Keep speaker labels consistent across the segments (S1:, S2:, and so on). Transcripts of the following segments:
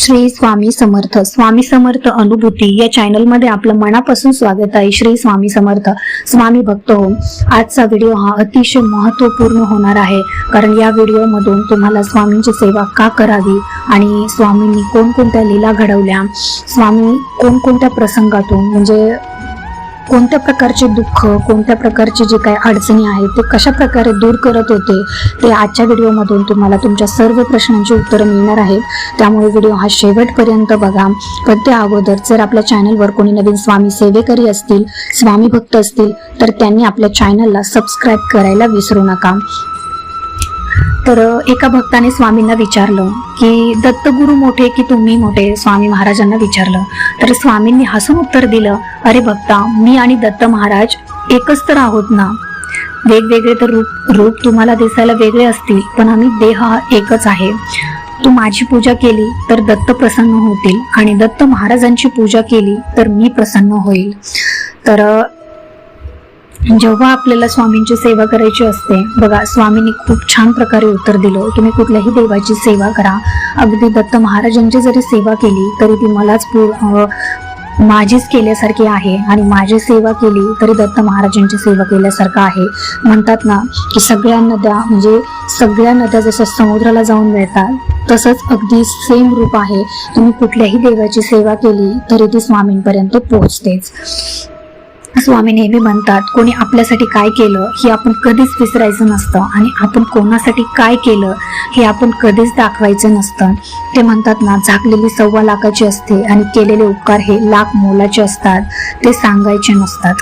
S1: श्री स्वामी समर्थ. स्वामी समर्थ अनुभूती या चॅनलमध्ये आपलं मनापासून स्वागत आहे. श्री स्वामी समर्थ. स्वामी भक्त हो आजचा व्हिडिओ हा अतिशय महत्त्वपूर्ण होणार आहे. कारण या व्हिडिओमधून तुम्हाला स्वामींची सेवा का करावी आणि स्वामींनी कोणकोणत्या लीला घडवल्या? स्वामी कोणकोणत्या प्रसंगातून म्हणजे कोणत्या प्रकारचे दुःख कोणत्या प्रकारचे जे काही अडचणी आहेत ते कशा प्रकारे दूर करत होते ते आजच्या व्हिडिओमधून तुम्हाला तुमच्या सर्व प्रश्नांची उत्तरं मिळणार आहेत त्यामुळे व्हिडिओ हा शेवटपर्यंत बघा. पण त्या अगोदर जर आपल्या चॅनलवर कोणी नवीन स्वामी सेवेकरी असतील स्वामी भक्त असतील तर त्यांनी आपल्या चॅनलला सबस्क्राईब करायला विसरू नका. तर एका भक्ताने स्वामींना विचारलं की दत्तगुरु मोठे की तुम्ही मोठे? स्वामी महाराजांना विचारलं. तर स्वामींनी हसून उत्तर दिलं अरे भक्ता मी आणि दत्त महाराज एकच तर आहोत ना. वेगवेगळे तर रूप रूप तुम्हाला दिसायला वेगळे असतील पण आम्ही देह हा एकच आहे. तू माझी पूजा केली तर दत्त प्रसन्न होतील आणि दत्त महाराजांची पूजा केली तर मी प्रसन्न होईल. तर जेव्हा आपल्याला स्वामींची सेवा करायची असते बघा स्वामींनी खूप छान प्रकारे उत्तर दिलं. तुम्ही कुठल्याही देवाची सेवा करा. अगदी दत्त महाराजांची जरी सेवा केली तरी ती मलाच पूर माझीच केल्यासारखी आहे. आणि माझी सेवा केली तरी दत्त महाराजांची सेवा केल्यासारखं आहे. म्हणतात ना की सगळ्या नद्या म्हणजे सगळ्या नद्या जसं समुद्राला जाऊन मिळतात तसंच अगदी सेम रूप आहे. तुम्ही कुठल्याही देवाची सेवा केली तरी ती स्वामींपर्यंत पोहोचतेच. स्वामी नेहमी म्हणतात कोणी आपल्यासाठी काय केलं हे आपण कधीच विसरायचं नसतं. आणि आपण कोणासाठी काय केलं हे आपण कधीच दाखवायचं नसतं. ते म्हणतात ना झाकलेली सव्वा लाखाची असते आणि केलेले उपकार हे लाख मोलाचे असतात. ते सांगायचे नसतात.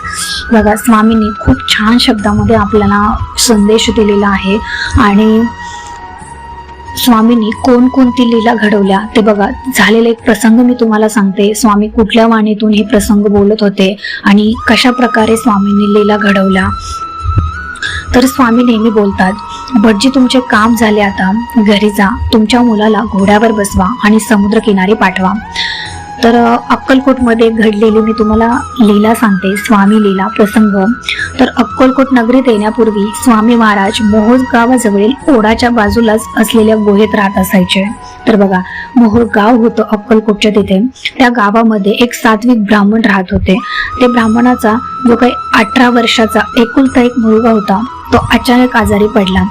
S1: बघा स्वामींनी खूप छान शब्दामध्ये आपल्याला संदेश दिलेला आहे. आणि स्वामींनी कोणकोणती लीला घडवल्या ते बघा. झालेला एक प्रसंग मी तुम्हाला सांगते. स्वामी कुठल्या वाणीतून हे प्रसंग बोलत होते आणि कशा प्रकारे स्वामींनी लीला घडवल्या. तर स्वामी नेहमी बोलतात भटजी तुमचे काम झाले आता. घरी जा. तुमच्या मुलाला घोड्यावर बसवा आणि समुद्र किनारी पाठवा. तर अक्कलकोटमध्ये घडलेली मी तुम्हाला लीला सांगते स्वामी लीला प्रसंग. तर अक्कलकोट नगरीत येण्यापूर्वी स्वामी महाराज मोहोळ गावाजवळील ओढाच्या बाजूलाच असलेल्या गुहेत राहत असायचे. तर बघा मोहोळ गाव होतं अक्कलकोटच्या तिथे. त्या गावामध्ये एक सात्विक ब्राह्मण राहत होते. ते ब्राह्मणाचा जो काही अठरा वर्षाचा एकुलता एक मुलगा होता तो अचानक आजारी पडला.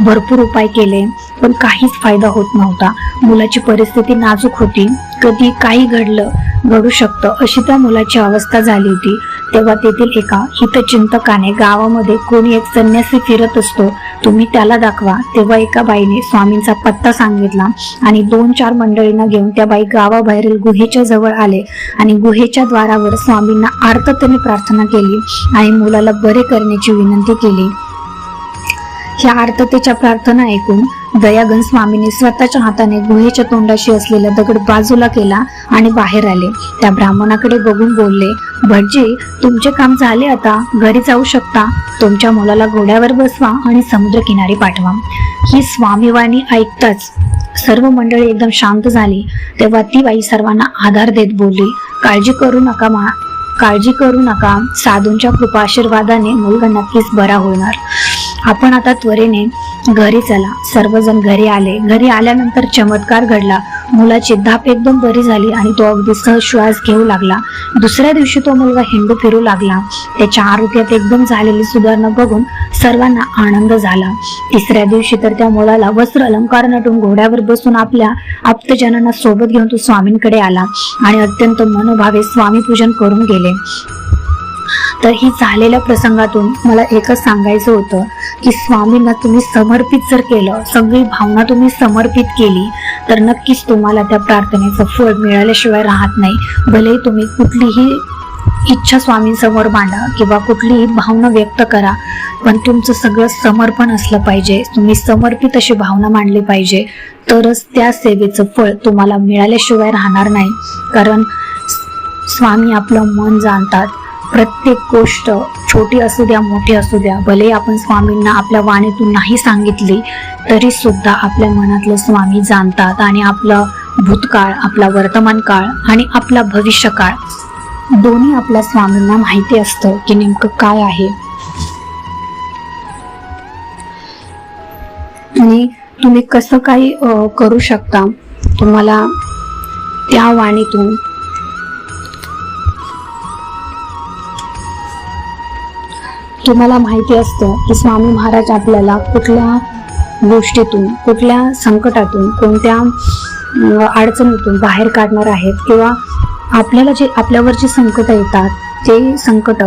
S1: भरपूर उपाय केले. पण काहीच फायदा होत नव्हता. मुलाची परिस्थिती नाजूक होती. कधी काही घडलं घडू शकतं अशी त्या मुलाची अवस्था झाली होती. तेव्हा तेथील एका हितचिंतकाने गावामध्ये कोणी एक संन्यासी फिरत असतो. तुम्ही त्याला दाखवा. तेव्हा एका बाईने स्वामींचा पत्ता सांगितला आणि दोन चार मंडळींना घेऊन त्या बाई गावाबाहेरील गुहेच्या जवळ आले आणि गुहेच्या द्वारावर स्वामींना आर्ततेने प्रार्थना केली आणि मुलाला बरे करण्याची विनंती केली. ह्या आर्ततेच्या प्रार्थना ऐकून दयागन स्वामीने स्वतःच्या हाताने गुहेच्या तोंडाशी असलेला दगड बाजूला केला आणि बाहेर आले. त्या ब्राह्मणाकडे बघून बोलले भटजी तुमचे काम झाले आता. घरी जाऊ शकता. तुमच्या मुलाला घोड्यावर बसवा आणि समुद्र किनारी पाठवा. ही स्वामीवाणी ऐकताच सर्व मंडळी एकदम शांत झाली. तेव्हा ती बाई सर्वांना आधार देत बोलली काळजी करू नका मा काळजी करू नका. साधूंच्या कृपा आशीर्वादाने मुलगा नक्कीच बरा होणार. आपण आता त्वरेने घरी चला. सर्वजण घरी आले. घरी आल्यानंतर चमत्कार घडला. मुलाची धाप एकदम बरी झाली आणि तो अगदी सहज श्वास घेऊ लागला. दुसऱ्या दिवशी तो मुलगा हिंडू फिरू लागला. त्याच्या आरोग्यात एकदम झालेली सुधारणा बघून सर्वांना आनंद झाला. तिसऱ्या दिवशी तर त्या मुलाला वस्त्र अलंकार नटून घोड्यावर बसून आपल्या आप्तजनांना सोबत घेऊन तो स्वामींकडे आला आणि अत्यंत मनोभावे स्वामी पूजन करून गेले. तर ही झालेल्या प्रसंगातून मला एकच सांगायचं होतं की स्वामींना तुम्ही समर्पित जर केलं सगळी भावना तुम्ही समर्पित केली तर नक्कीच तुम्हाला त्या प्रार्थनेचं फळ मिळाल्याशिवाय राहत नाही. भलेही तुम्ही कुठलीही इच्छा स्वामींसमोर मांडा किंवा कुठलीही भावना व्यक्त करा पण तुमचं सगळं समर्पण असलं पाहिजे. तुम्ही समर्पित अशी भावना मांडली पाहिजे. तरच त्या सेवेचं फळ तुम्हाला मिळाल्याशिवाय राहणार नाही. कारण स्वामी आपलं मन जाणतात. प्रत्येक गोष्ट छोटी असू द्या मोठी असू द्या भले आपण स्वामींना आपल्या वाणीतून नाही सांगितली तरी सुद्धा आपल्या मनातलं स्वामी जाणतात आणि आपलं भूतकाळ आपला वर्तमान काळ आणि आपला भविष्यकाळ दोन्ही आपल्या स्वामींना माहिती असतं की नेमकं काय आहे. आणि तुम्ही कसं काही अं, करू शकता? तुम्हाला त्या वाणीतून तुम्हाला माहिती असतं की स्वामी महाराज आपल्याला कुठल्या गोष्टीतून कुठल्या संकटातून कोणत्या अडचणीतून बाहेर काढणार आहेत किंवा आपल्याला जे आपल्यावर जे संकट येतात ते संकट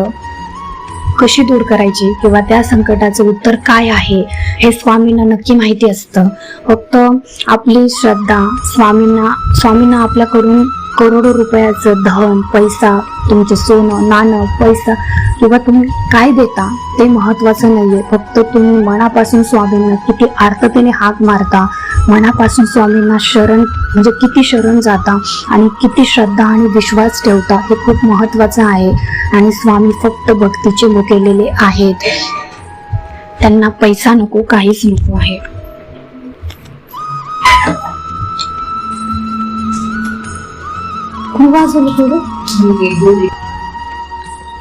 S1: कशी दूर करायची किंवा त्या संकटाचं उत्तर काय आहे हे स्वामींना नक्की माहिती असतं. फक्त आपली श्रद्धा स्वामींना स्वामींना आपल्याकडून करोडो रुपयाचं धन पैसा तुमचं सोनं नाणं पैसा किंवा तुम्ही काय देता ते महत्वाचं नाहीये. फक्त तुम्ही मनापासून स्वामींना किती आर्थतेने हाक मारता मनापासून स्वामींना शरण म्हणजे किती शरण जाता आणि किती श्रद्धा आणि विश्वास ठेवता हे खूप महत्वाचं आहे. आणि स्वामी फक्त भक्तीचे मुकेलेले आहेत. त्यांना पैसा नको काहीच नको आहे. खूप वाजवलं थोडं.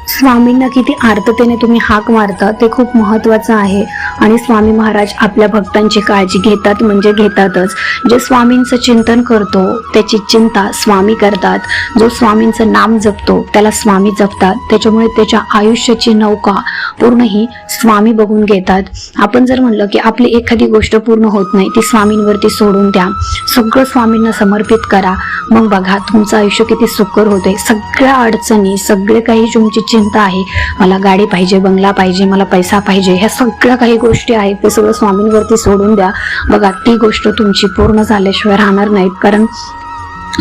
S1: स्वामींना किती आर्ततेने तुम्ही हाक मारता ते खूप महत्वाचं आहे. आणि स्वामी महाराज आपल्या भक्तांची काळजी घेतात म्हणजे घेतातच. जे स्वामींचं चिंतन करतो त्याची चिंता स्वामी करतात. जो स्वामींचं नाम जपतो त्याला स्वामी जपतात. त्याच्यामुळे त्याच्या आयुष्याची नौका पूर्ण ही स्वामी बघून घेतात. आपण जर म्हणलं की आपली एखादी गोष्ट पूर्ण होत नाही ती स्वामींवरती सोडून द्या. सगळं स्वामींना समर्पित करा. मग बघा तुमचं आयुष्य किती सुकर होते सगळ्या अडचणी सगळे काही तुमची चिंता आहे. मला गाडी पाहिजे बंगला पाहिजे मला पैसा पाहिजे ह्या सगळ्या काही गोष्टी आहेत ते सगळं स्वामींवरती सोडून द्या. बघा ती गोष्ट तुमची पूर्ण झाल्याशिवाय राहणार नाहीत. कारण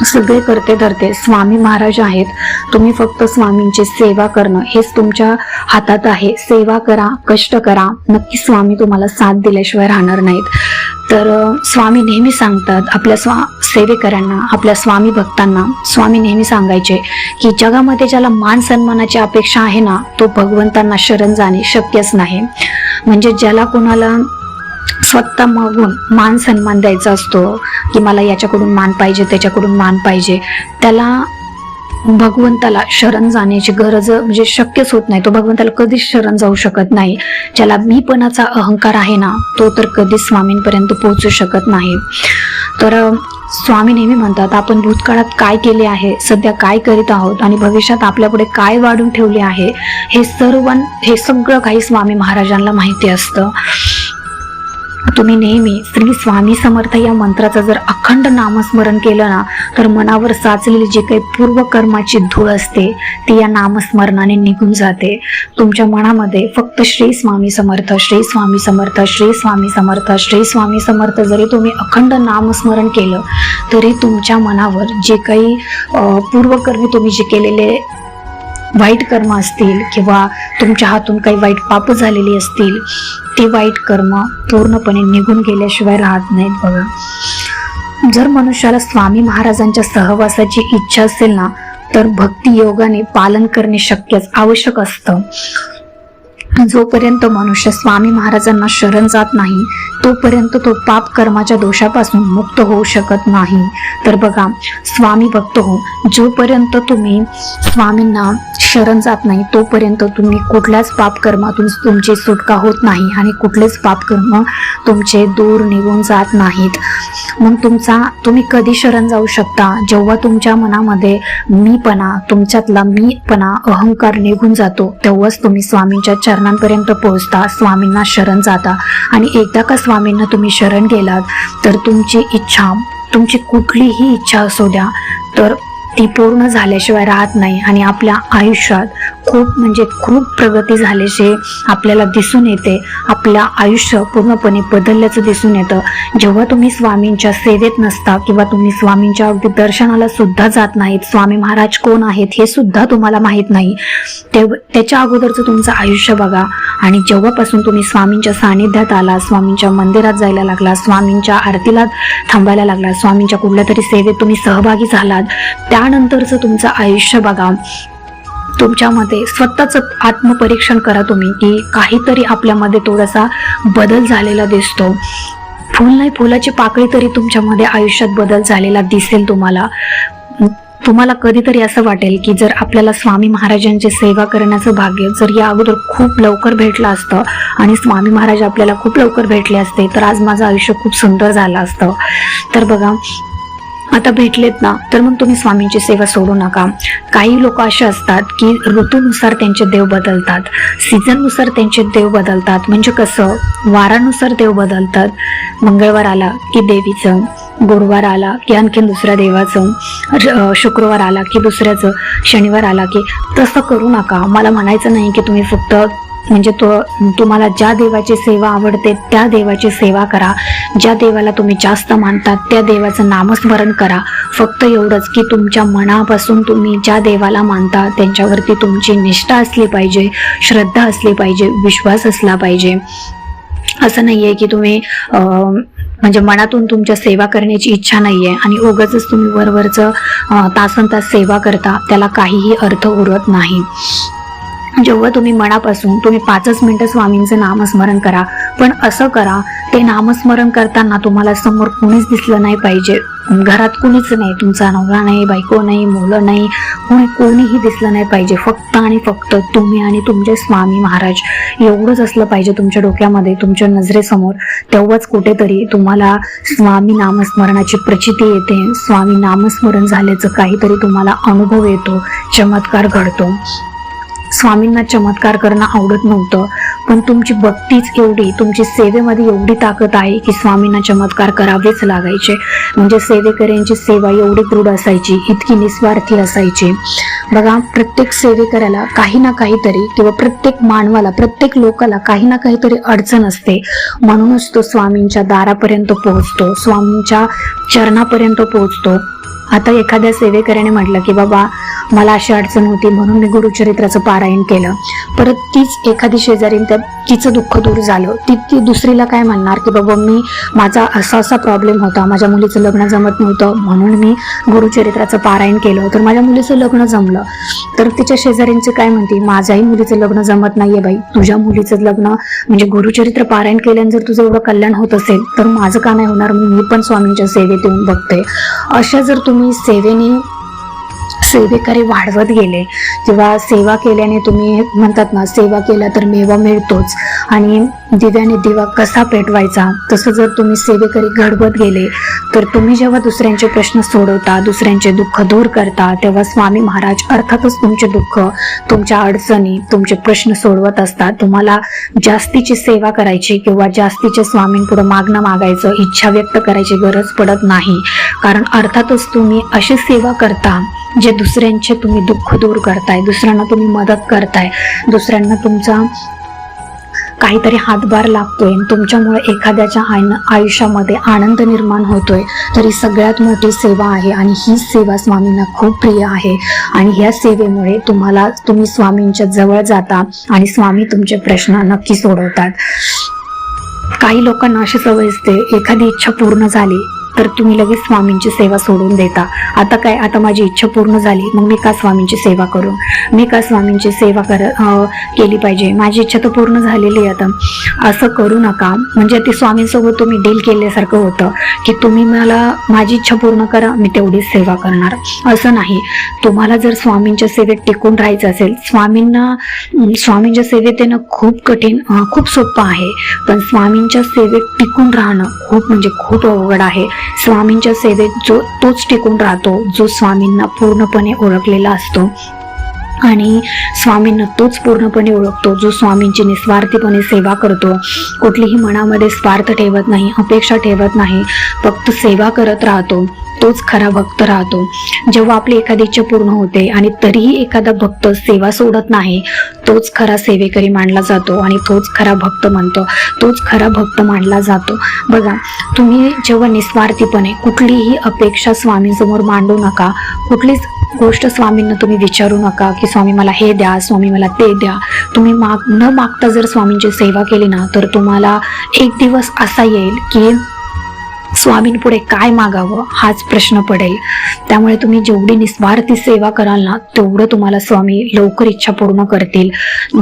S1: सगळे करते धरते स्वामी महाराज आहेत. तुम्ही फक्त स्वामींची सेवा करणं हेच तुमच्या हातात आहे. सेवा करा कष्ट करा. नक्की स्वामी तुम्हाला साथ दिल्याशिवाय राहणार नाहीत. तर स्वामी नेहमी सांगतात आपल्या स्वा सेवेकरांना आपल्या स्वामी भक्तांना स्वामी नेहमी सांगायचे की जगामध्ये ज्याला मान सन्मानाची अपेक्षा आहे ना तो भगवंतांना शरण जाणे शक्यच नाही. म्हणजे ज्याला कोणाला स्वतः मागून मान सन्मान द्यायचा असतो की मला याच्याकडून मान पाहिजे त्याच्याकडून मान पाहिजे त्याला भगवंताला शरण जाण्याची गरज म्हणजे शक्यच होत नाही. तो भगवंताला कधीच शरण जाऊ शकत नाही. ज्याला मीपणाचा अहंकार आहे ना तो तर कधीच स्वामींपर्यंत पोहोचू शकत नाही. तर स्वामी नेहमी म्हणतात आपण भूतकाळात काय केले आहे? सध्या काय करीत आहोत? आणि भविष्यात आपल्यापुढे काय वाढून ठेवले आहे? हे सर्व हे सगळं काही स्वामी महाराजांना माहिती असतं. तुम्ही नेहमी श्री स्वामी समर्थ या मंत्राचं जर अखंड नामस्मरण केलं ना तर मनावर साचलेली जी काही पूर्वकर्माची धूळ असते ती या नामस्मरणाने निघून जाते. तुमच्या मनामध्ये फक्त श्री स्वामी समर्थ श्री स्वामी समर्थ श्री स्वामी समर्थ श्री स्वामी समर्थ जरी तुम्ही अखंड नामस्मरण केलं तरी तुमच्या मनावर जे काही पूर्वकर्मी तुम्ही जे केलेले वाईट कर्म असतील किंवा तुमच्या हातून काही वाईट पाप झालेली असतील ते वाईट कर्म पूर्णपणे निघून गेल्याशिवाय राहत नाहीत बघा. जर मनुष्याला स्वामी महाराजांच्या सहवासाची इच्छा असेल ना तर भक्ती योगाने पालन करणे शक्यच आवश्यक असतं. जोपर्यंत मनुष्य स्वामी महाराजांना शरण जात नाही तोपर्यंत तो पाप कर्माच्या दोषापासून मुक्त होऊ शकत नाही. तर बघा स्वामी भक्त हो जोपर्यंत तुम्ही स्वामींना शरण जात नाही तोपर्यंत तुम्ही कुठल्याच पापकर्मातून तुमची सुटका होत नाही आणि कुठलेच पाप कर्म तुमचे दूर निघून जात नाहीत. मग तुमचा तुम्ही कधी शरण जाऊ शकता? जेव्हा तुमच्या मनामध्ये मीपणा तुमच्यातला मीपणा अहंकार निघून जातो तेव्हाच तुम्ही स्वामींच्या चरणांपर्यंत पोहोचता स्वामींना शरण जाता. आणि एकदा का स्वामींना तुम्ही शरण गेलात तर तुमची इच्छा तुमची कुठलीही इच्छा असू द्या तर ती पूर्ण झाल्याशिवाय राहत नाही आणि आपल्या आयुष्यात खूप म्हणजे खूप प्रगती झाल्याचे आपल्याला दिसून येते. आपलं आयुष्य पूर्णपणे बदलल्याचं दिसून येतं. जेव्हा तुम्ही स्वामींच्या सेवेत नसता किंवा तुम्ही स्वामींच्या अगदी दर्शनाला सुद्धा जात नाहीत स्वामी महाराज कोण आहेत हे सुद्धा तुम्हाला माहीत नाही तेव्हा त्याच्या अगोदरचं तुमचं आयुष्य बघा. आणि जेव्हापासून तुम्ही स्वामींच्या सानिध्यात आला स्वामींच्या मंदिरात जायला लागला स्वामींच्या आरतीला थांबायला लागला स्वामींच्या कुठल्या तरी सेवेत तुम्ही सहभागी झालात त्यानंतरचं तुमचं आयुष्य बघा. तुमच्यामध्ये स्वतःच आत्मपरीक्षण करा तुम्ही की काहीतरी आपल्यामध्ये थोडासा बदल झालेला दिसतो. फुल नाही फुलाची पाकळी तरी तुमच्यामध्ये आयुष्यात बदल झालेला दिसेल तुम्हाला. तुम्हाला कधीतरी असं वाटेल की जर आपल्याला स्वामी महाराजांची सेवा करण्याचं भाग्य जर या अगोदर खूप लवकर भेटलं असतं आणि स्वामी महाराज आपल्याला खूप लवकर भेटले असते तर आज माझं आयुष्य खूप सुंदर झालं असतं. तर बघा आता भेटलेत ना तर मग तुम्ही स्वामींची सेवा सोडू नका. काही लोक असे असतात की ऋतूनुसार त्यांचे देव बदलतात. सीझननुसार त्यांचे देव बदलतात. म्हणजे कसं? वारानुसार देव बदलतात. मंगळवार आला की देवीचं गुरुवार आला की आणखीन दुसऱ्या देवाचं शुक्रवार आला की दुसऱ्याचं शनिवार आला की तसं करू नका. मला म्हणायचं नाही की तुम्ही फक्त म्हणजे तो तुम्हाला ज्या देवाची सेवा आवडते त्या देवाची सेवा करा. ज्या देवाला तुम्ही जास्त मानतात त्या देवाचं नामस्मरण करा. फक्त एवढंच की तुमच्या मनापासून तुम्ही ज्या देवाला मानता त्यांच्यावरती तुमची निष्ठा असली पाहिजे श्रद्धा असली पाहिजे विश्वास असला पाहिजे. असं नाही आहे की तुम्ही म्हणजे मनातून तुमच्या सेवा करण्याची इच्छा नाही आहे आणि उगाच तुम्ही वरवरचं तासन तास सेवा करता त्याला काहीही अर्थ उरत नाही. जेव्हा तुम्ही मनापासून तुम्ही पाचच मिनिटं स्वामींचं नामस्मरण करा. पण असं करा ते नामस्मरण करताना तुम्हाला समोर कोणीच दिसलं नाही पाहिजे. घरात कुणीच नाही तुमचा नवरा नाही बायको नाही मुलं नाही कोणी कोणीही दिसलं नाही पाहिजे. फक्त आणि फक्त तुम्ही आणि तुमचे स्वामी महाराज. एवढंच असलं पाहिजे तुमच्या डोक्यामध्ये तुमच्या नजरेसमोर. तेव्हाच कुठेतरी तुम्हाला स्वामी नामस्मरणाची प्रचिती येते. स्वामी नामस्मरण झाल्याचं काहीतरी तुम्हाला अनुभव येतो. चमत्कार घडतो. स्वामींना चमत्कार करणं आवडत नव्हतं. पण तुमची भक्तीच एवढी तुमची सेवेमध्ये एवढी ताकद आहे की स्वामींना चमत्कार करावेच लागायचे. म्हणजे सेवेकऱ्यांची सेवा एवढी दृढ असायची इतकी निस्वार्थी असायची. बघा प्रत्येक सेवेकऱ्याला काही ना काहीतरी किंवा प्रत्येक मानवाला प्रत्येक लोकाला काही ना काहीतरी अडचण असते. म्हणूनच तो स्वामींच्या दारापर्यंत पोहोचतो स्वामींच्या चरणापर्यंत पोहोचतो. आता एखाद्या सेवेकऱ्याने म्हटलं की बाबा मला अशी अडचण होती म्हणून मी गुरुचरित्राचं पारायण केलं. परत तीच एखादी शेजारी त्या तिचं दुःख दूर झालं. ती ती दुसरीला काय म्हणणार? की बाबा मी माझा असा असा प्रॉब्लेम होता. माझ्या मुलीचं लग्न जमत नव्हतं. म्हणून मी गुरुचरित्राचं पारायण केलं. तर माझ्या मुलीचं लग्न जमलं. तर तिच्या शेजाऱ्यांचे काय म्हणते माझ्याही मुलीचं लग्न जमत नाहीये बाई. तुझ्या मुलीचं लग्न म्हणजे गुरुचरित्र पारायण केल्यानं जर तुझं एवढं कल्याण होत असेल तर माझं का नाही होणार? मी पण स्वामींच्या सेवेत येऊन बघते. अशा जर तुम्ही सेवेने सेवेकडे वाढवत गेले. किंवा सेवा केल्याने तुम्ही म्हणतात ना सेवा केला तर मेवा मिळतोच. आणि दिव्याने दिवा कसा पेटवायचा? तसं जर तुम्ही सेवेकरी घडवत गेले तर तुम्ही जेव्हा दुसऱ्यांचे प्रश्न सोडवता दुसऱ्यांचे दुःख दूर करता तेव्हा स्वामी महाराज अर्थातच तुमचे दुःख तुमच्या अडचणी तुमचे प्रश्न सोडवत असतात. तुम्हाला जास्तीची सेवा करायची किंवा जास्तीच्या स्वामींपुढे मागणं मागायचं इच्छा व्यक्त करायची गरज पडत नाही. कारण अर्थातच तुम्ही अशी सेवा करता जे दुसऱ्यांचे तुम्ही दुःख दूर करताय दुसऱ्यांना तुम्ही मदत करताय दुसऱ्यांना तुमचा काहीतरी हातभार लागतोय. आणि तुमच्यामुळे एखाद्याच्या आय आयुष्यामध्ये आनंद निर्माण होतोय. तर ही सगळ्यात मोठी सेवा आहे आणि ही सेवा स्वामींना खूप प्रिय आहे. आणि ह्या सेवेमुळे तुम्हाला तुम्ही स्वामींच्या जवळ जाता आणि स्वामी तुमचे प्रश्न नक्की सोडवतात. काही लोकांना अशी सवय असते एखादी इच्छा पूर्ण झाली तर तुम्ही लगेच स्वामींची सेवा सोडून देता. आता काय? आता माझी इच्छा पूर्ण झाली. मग मी का स्वामींची सेवा करू? मी का स्वामींची सेवा कर केली पाहिजे? माझी इच्छा तर पूर्ण झालेली आहे आता. असं करू नका. म्हणजे ते स्वामींसोबत तुम्ही डील केल्यासारखं होतं की तुम्ही मला माझी इच्छा पूर्ण करा मी तेवढीच सेवा करणार. असं नाही. तुम्हाला जर स्वामींच्या सेवेत टिकून राहायचं असेल स्वामींना स्वामींच्या सेवेत येणं खूप कठीण खूप सोपं आहे. पण स्वामींच्या सेवेत टिकून राहणं खूप म्हणजे खूप अवघड आहे. स्वामींच्या सेवेत जो तोच टिकून राहतो जो स्वामींना पूर्णपणे ओळखलेला असतो. आणि स्वामींना तोच पूर्णपणे ओळखतो जो स्वामींची निस्वार्थीपणे सेवा करतो. कुठलीही मनामध्ये स्वार्थ ठेवत नाही अपेक्षा ठेवत नाही फक्त सेवा करत राहतो. तोच खरा भक्त राहतो. जेव्हा आपली एखादी इच्छा पूर्ण होते आणि तरीही एखादा भक्त सेवा सोडत नाही तोच खरा सेवेकरी मानला जातो आणि तोच खरा भक्त म्हणतो. तोच खरा भक्त मानला जातो. बघा तुम्ही जेव्हा निस्वार्थीपणे कुठलीही अपेक्षा स्वामींसमोर मांडू नका कुठलीच गोष्ट स्वामींना तुम्ही विचारू नका की स्वामी मला हे द्या स्वामी मला ते द्या. तुम्ही माग न मागता जर स्वामींची सेवा केली ना तर तुम्हाला एक दिवस असा येईल की स्वामींपुढे काय मागावं हाच प्रश्न पडेल. त्यामुळे तुम्ही जेवढी निस्वार्थी सेवा कराल ना तेवढं तुम्हाला स्वामी लवकर इच्छा पूर्ण करतील.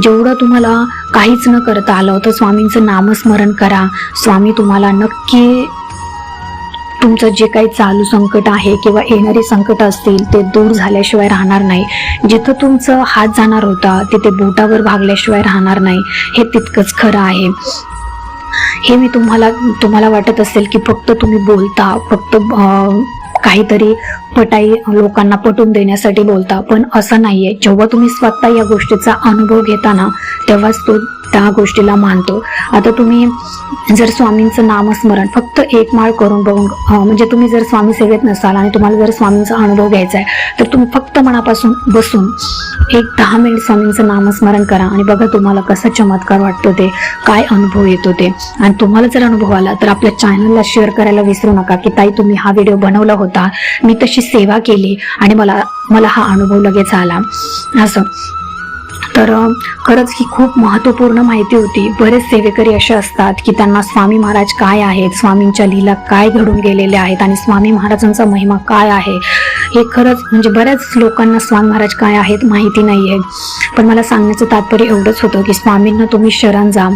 S1: जेवढं तुम्हाला काहीच न करता आलं तर स्वामींचं नामस्मरण करा. स्वामी तुम्हाला नक्की तुमचं जे काही चालू संकट आहे किंवा येणारी संकट असतील ते दूर झाल्याशिवाय राहणार नाही. जिथं तुमचं हात जाणार होता तिथे बोटावर भागल्याशिवाय राहणार नाही. हे तितकंच खरं आहे. हे मी तुम्हाला तुम्हाला वाटत असेल की फक्त तुम्ही बोलता फक्त काहीतरी पटाई लोकांना पटवून देण्यासाठी बोलता. पण असं नाहीये. जेव्हा तुम्ही स्वतः या गोष्टीचा अनुभव घेताना तेव्हाच तो त्या गोष्टीला मानतो. आता तुम्ही जर स्वामींचं नामस्मरण फक्त एक माळ करून बघून म्हणजे तुम्ही जर स्वामी सेवेत नसाल आणि तुम्हाला जर स्वामींचा अनुभव घ्यायचा आहे तर तुम्ही फक्त मनापासून बसून एक दहा मिनिट स्वामींचं नामस्मरण करा आणि बघा तुम्हाला कसा चमत्कार वाटतो ते काय अनुभव येतो ते. आणि तुम्हाला जर अनुभव आला तर आपल्या चॅनलला शेअर करायला विसरू नका की ताई तुम्ही हा व्हिडिओ बनवला होता. मी तशी सेवा केली आणि मला मला हा अनुभव लगेच आला. असं. तर खरंच ही खूप महत्त्वपूर्ण माहिती होती. बरेच सेवेकरी असे असतात की त्यांना स्वामी महाराज काय आहेत स्वामींच्या लीला काय घडून गेलेल्या आहेत आणि स्वामी महाराजांचा महिमा काय आहे? हे खरंच म्हणजे बऱ्याच लोकांना स्वामी महाराज काय आहेत माहिती नाही आहे पण मला सांगण्याचं तात्पर्य एवढंच होतं की स्वामींना तुम्ही शरण जा.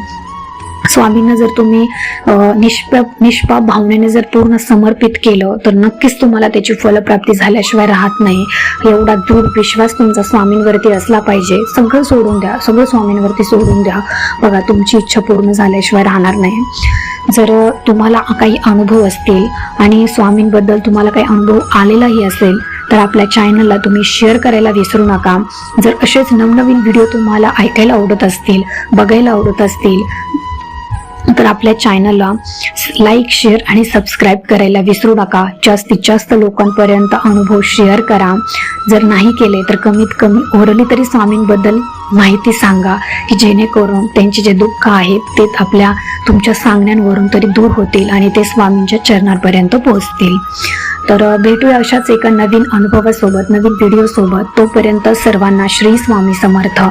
S1: स्वामींना जर तुम्ही अं, निष्पाप निष्पाप भावनेने जर पूर्ण समर्पित केलं तर नक्कीच तुम्हाला त्याची फलप्राप्ती झाल्याशिवाय राहत नाही. एवढा दृढ विश्वास तुमचा स्वामींवरती असला पाहिजे. सगळं सोडून द्या. सगळं स्वामींवरती सोडून द्या. बघा तुमची इच्छा पूर्ण झाल्याशिवाय राहणार नाही. जर तुम्हाला काही अनुभव असतील आणि स्वामींबद्दल तुम्हाला काही अनुभव आलेलाही असेल तर आपल्या चॅनलला तुम्ही शेअर करायला विसरू नका. जर असेच नवनवीन व्हिडिओ तुम्हाला ऐकायला आवडत असतील बघायला आवडत असतील तर आपल्या चॅनलला लाईक शेअर आणि सबस्क्राईब करायला विसरू नका. जास्तीत जास्त लोकांपर्यंत अनुभव शेअर करा. जर नाही केले तर कमीत कमी ओरली तरी स्वामींबद्दल माहिती सांगा की जेणेकरून त्यांचे जे दुःख आहेत ते आपल्या तुमच्या सांगण्यांवरून तरी दूर होतील आणि ते स्वामींच्या चरणांपर्यंत पोहोचतील. तर भेटूया अशाच एका नवीन अनुभवासोबत नवीन व्हिडिओसोबत तोपर्यंत सर्वांना श्री स्वामी समर्थ.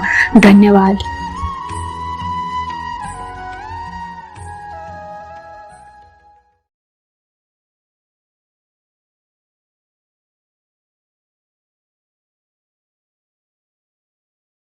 S1: धन्यवाद.